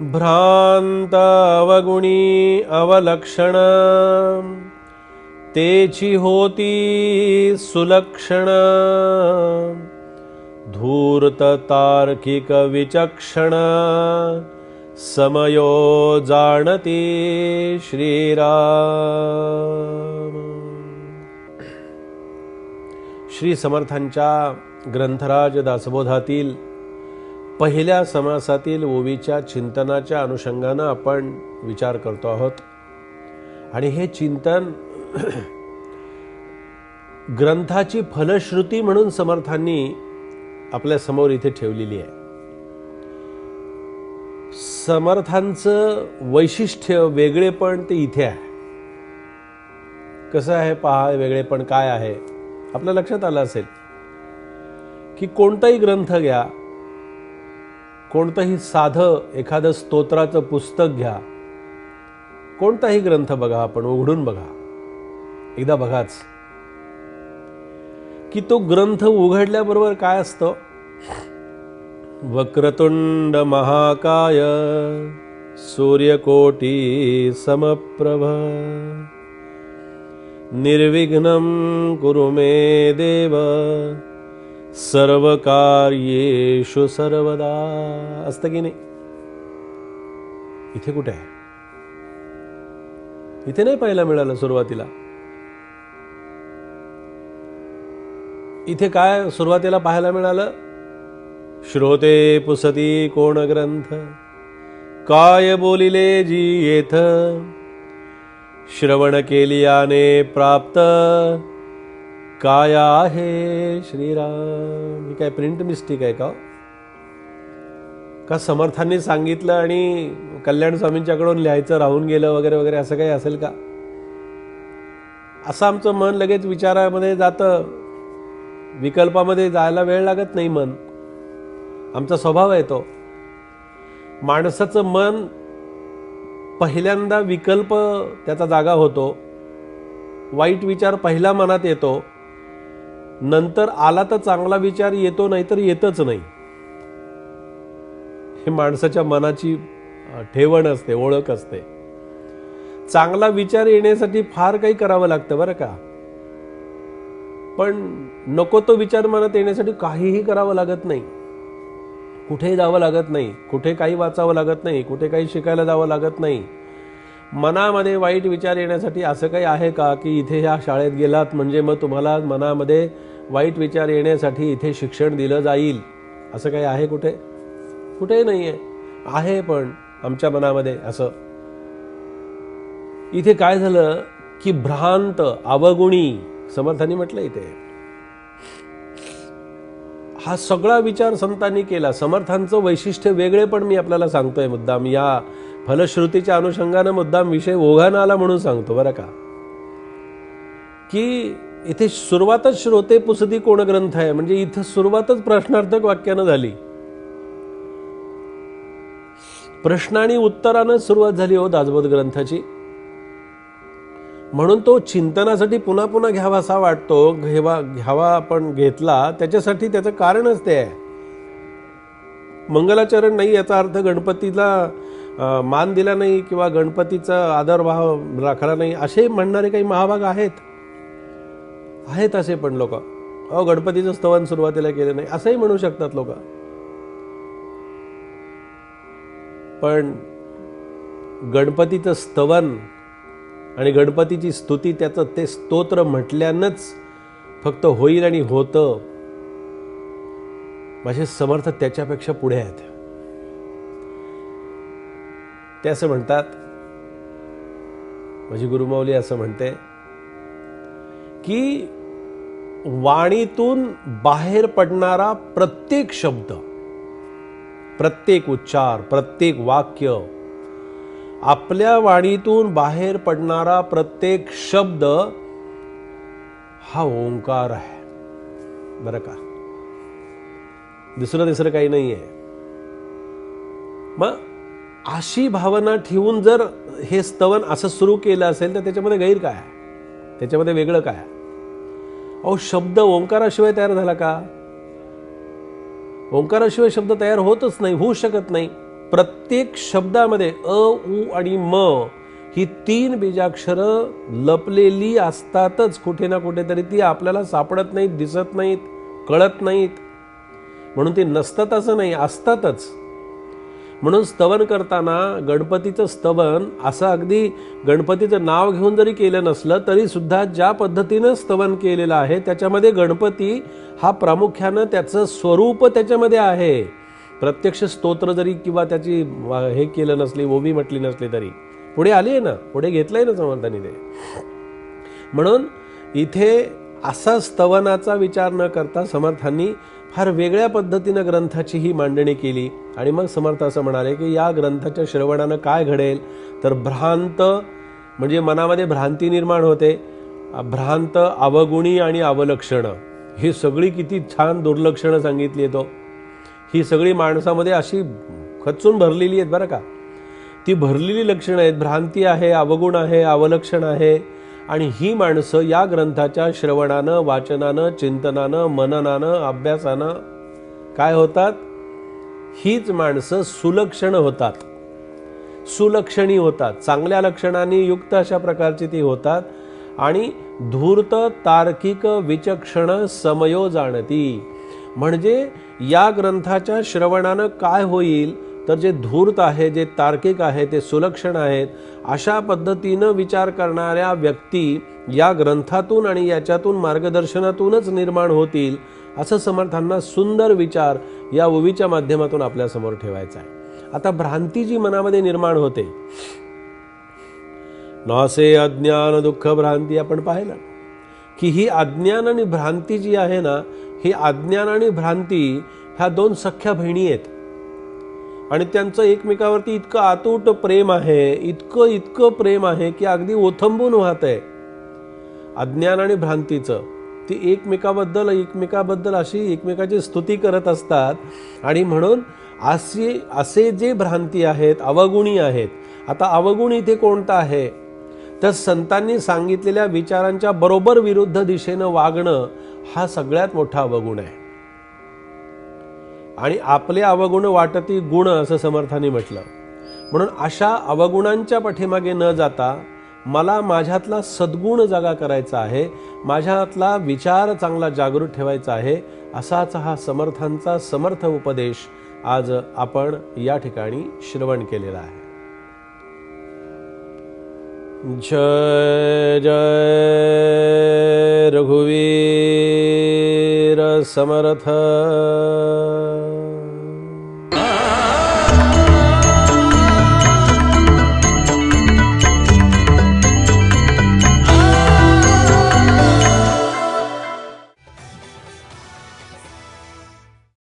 भ्रांत अवगुणी अवलक्षण। तेची होती सुलक्षण। धूर्त तार्किक विचक्षण समयो जाणती श्रीराम। श्री समर्थांच्या ग्रंथराज दासबोधातील पहिल्या समासातील ओवीच्या चिंतनाच्या अनुषंगानं आपण विचार करतो आहोत. आणि हे चिंतन ग्रंथाची फलश्रुती म्हणून समर्थांनी आपल्यासमोर इथे ठेवलेली आहे. समर्थांचं वैशिष्ट्य वेगळेपण ते इथे आहे. कसं आहे पहा वेगळेपण काय आहे? आपल्या लक्षात आलं असेल की कोणताही ग्रंथ घ्या कोणतंही साधं एखादं स्तोत्राचं पुस्तक घ्या. कोणताही ग्रंथ बघा आपण उघडून बघा. एकदा बघाच. की तो ग्रंथ उघडल्याबरोबर काय असतं? वक्रतुंड महाकाय सूर्यकोटी समप्रभ. निर्विघ्नं कुरु मे देव सर्व कार्येशु सर्वदा. असतं की नाही? इथे कुठे आहे? इथे नाही पाहायला मिळालं सुरुवातीला. इथे काय सुरुवातीला पाहायला मिळालं? श्रोते पुसती कोण ग्रंथ काय बोलिले जी येथ श्रवण केलियाने प्राप्त. काय आहे श्रीराम. ही काय प्रिंट मिस्टेक आहे का? का समर्थांनी सांगितलं आणि कल्याण स्वामींच्याकडून लिहायचं राहून गेलं वगैरे वगैरे असं काही असेल का? असं आमचं मन लगेच विचारामध्ये जातं. विकल्पामध्ये जायला वेळ लागत नाही मन. आमचा स्वभाव आहे तो. माणसाचं मन पहिल्यांदा विकल्प त्याचा जागा होतो. वाईट विचार पहिला मनात येतो. नंतर आला तर चांगला विचार येतो नाही तर येतच नाही. हे माणसाच्या मनाची ठेवण असते ओळख असते. चांगला विचार येण्यासाठी फार काही करावं लागतं बरं का. पण नको तो विचार मनात येण्यासाठी काहीही करावं लागत नाही. कुठेही जावं लागत नाही कुठे काही वाचावं लागत नाही कुठे काही शिकायला जावं लागत नाही. मनामध्ये वाईट विचार येण्यासाठी असं काही आहे का की इथे ह्या शाळेत गेलात म्हणजे मग तुम्हाला मनामध्ये वाईट विचार येण्यासाठी इथे शिक्षण दिलं जाईल? असं काही आहे कुठे? कुठेही नाही आहे आहे पण आमच्या मनामध्ये असं. इथे काय झालं की भ्रांत अवगुणी समर्थांनी म्हटलं इथे. हा सगळा विचार संतांनी केला. समर्थांचं वैशिष्ट्य वेगळे पण मी आपल्याला सांगतोय मुद्दाम. या फलश्रुतीच्या अनुषंगानं मुद्दाम विषय ओघानं आला म्हणून सांगतो बरं का? की इथे सुरुवातच श्रोते पुसदी कोण ग्रंथ आहे? म्हणजे इथं सुरुवातच प्रश्नार्थक वाक्यानं झाली. प्रश्न आणि उत्तरानं सुरुवात झाली हो दासबोध ग्रंथाची. म्हणून तो चिंतनासाठी पुन्हा पुन्हा घ्यावा असा वाटतो घेवा घ्यावा आपण घेतला त्याच्यासाठी त्याचं कारणच ते आहे. मंगलाचरण नाही याचा अर्थ गणपतीला मान दिला नाही किंवा गणपतीचा आदरभाव राखला नाही असे म्हणणारे काही महाभाग आहेत? आहेत असे पण लोक. अहो गणपतीचं स्तवन सुरुवातीला केलं नाही असंही म्हणू शकतात लोक. पण गणपतीचं स्तवन आणि गणपतीची स्तुती त्याचं ते स्तोत्र म्हटल्यानंच फक्त होईल आणि होतं. माझे समर्थ त्याच्यापेक्षा पुढे आहेत. ते असं म्हणतात. माझी गुरुमाऊली असं म्हणते की वाणीतून बाहेर पडणारा प्रत्येक शब्द प्रत्येक उच्चार प्रत्येक वाक्य आपल्या वाणीतून बाहेर पडणारा प्रत्येक शब्द हा ओंकार आहे. बरं का? दुसरं तिसरं काही नाही आहे मग अशी भावना ठेवून जर हे स्तवन असं सुरू केलं असेल तर त्याच्यामध्ये गैर काय आहे? त्याच्यामध्ये वेगळं काय अहो शब्द ओंकाराशिवाय तयार झाला का? ओंकाराशिवाय शब्द तयार होतच नाही होऊ शकत नाही. प्रत्येक शब्दामध्ये अ उ आणि म ही तीन बीजाक्षरं लपलेली असतातच. कुठे ना कुठेतरी ती आपल्याला सापडत नाहीत दिसत नाहीत कळत नाहीत. म्हणून ते नसतात असं नाही असतातच. म्हणून स्तवन करताना गणपतीचं स्तवन असं अगदी गणपतीचं नाव घेऊन जरी केलं नसलं तरी सुद्धा ज्या पद्धतीनं स्तवन केलेलं आहे त्याच्यामध्ये गणपती हा प्रामुख्यानं त्याचं स्वरूप त्याच्यामध्ये आहे. प्रत्यक्ष स्तोत्र जरी किंवा त्याची वा- हे केलं नसली ओबी म्हटली नसली तरी. पुढे आली आहे ना? पुढे घेतलंय ना समर्थाने ते म्हणून इथे असा स्तवनाचा विचार न करता समर्थांनी फार वेगळ्या पद्धतीनं ग्रंथाची ही मांडणी केली. आणि मग समर्थ असं म्हणाले की या ग्रंथाच्या श्रवणानं काय घडेल? तर भ्रांत म्हणजे मनामध्ये भ्रांती निर्माण होते. भ्रांत अवगुणी आणि अवलक्षणं ही सगळी किती छान दुर्लक्षणं सांगितली आहेत तो. ही सगळी माणसामध्ये अशी खचून भरलेली आहेत बरं का. ती भरलेली लक्षणं आहेत. भ्रांती आहे अवगुण आहे अवलक्षण आहे. आणि ही माणसं या ग्रंथाच्या श्रवणानं वाचनानं चिंतनानं मननानं अभ्यासानं काय होतात? हीच माणसं सुलक्षण होतात. सुलक्षणी होतात. चांगल्या लक्षणांनी युक्त अशा प्रकारची ती होतात आणि धूर्त तार्किक विचक्षण समयो जाणती. म्हणजे या ग्रंथाच्या श्रवणानं काय होईल? तर जे धूर्त आहे जे तार्किक आहे ते सुलक्षण आहेत अशा पद्धतीनं विचार करणाऱ्या व्यक्ती या ग्रंथातून आणि याच्यातून मार्गदर्शनातूनच निर्माण होतील असं समर्थांना सुंदर विचार या ओवीच्या माध्यमातून आपल्यासमोर ठेवायचा आहे. आता भ्रांती जी मनामध्ये निर्माण होते नासे अज्ञान दुःख भ्रांती आपण पाहिलं की ही अज्ञान आणि भ्रांती जी आहे ना ही अज्ञान आणि भ्रांती ह्या दोन सख्या बहिणी आहेत. आणि त्यांचं एकमेकावरती इतकं आतूट प्रेम आहे इतकं इतकं प्रेम आहे की अगदी ओथंबून वाहत आहे. अज्ञान आणि भ्रांतीचं ती एकमेकाबद्दल एकमेकाबद्दल अशी एकमेकाची स्तुती करत असतात. आणि म्हणून असे असे जे भ्रांती आहेत अवगुणी आहेत आता अवगुण इथे कोणता आहे? तर संतांनी सांगितलेल्या विचारांच्या बरोबर विरुद्ध दिशेनं वागणं हा सगळ्यात मोठा अवगुण आहे. आणि आपले अवगुण वाटती गुण असं समर्थाने म्हटलं. म्हणून अशा अवगुणांच्या पाठीमागे न जाता मला माझ्यातला सद्गुण जागा करायचा आहे माझ्यातला विचार चांगला जागृत ठेवायचा आहे असाच हा समर्थांचा समर्थ उपदेश आज आपण या ठिकाणी श्रवण केलेला आहे. जय जय रघुवीर समर्थ